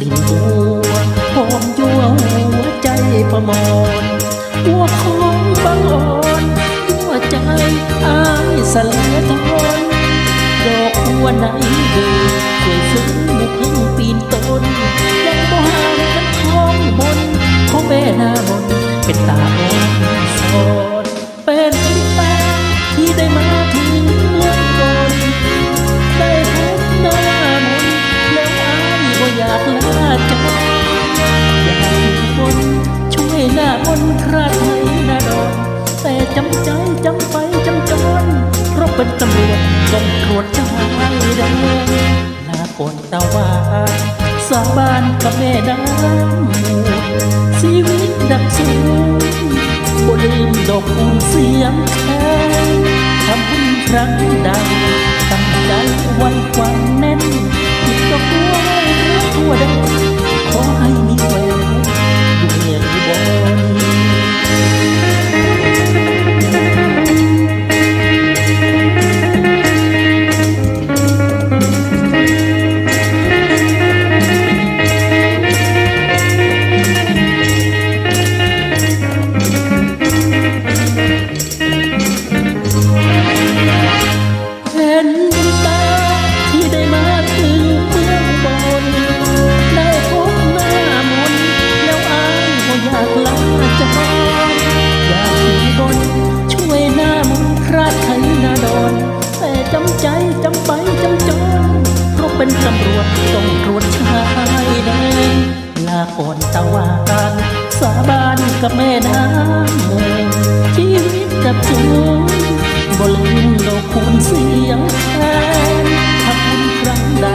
ลิ่นบัวหอมยั่วหัวใจประมอนหัวของบางอ่อนหัวใจอายสลายทอนดอกหัวไหนเบ จำไปจำจนเพราะเป็นตำรวจต้องตรวจชายแดนลาก่อนตะวันสาบานกับแม่น้ำมูลชีวิตดับสูงบ่ลืมดอกคูณเสียงแคนทำบุญครั้งใดตั้งใจไว้ำใจจำไปจำจนเพราะเป็นตำรวจต้องตรวจชายแดนลาก่อนตะวันสาบานกับแม่น้ำมูลชีวิตกับจูนบ่ลืมโลกคูณเสียงแทนถ้าคุณครั้งใด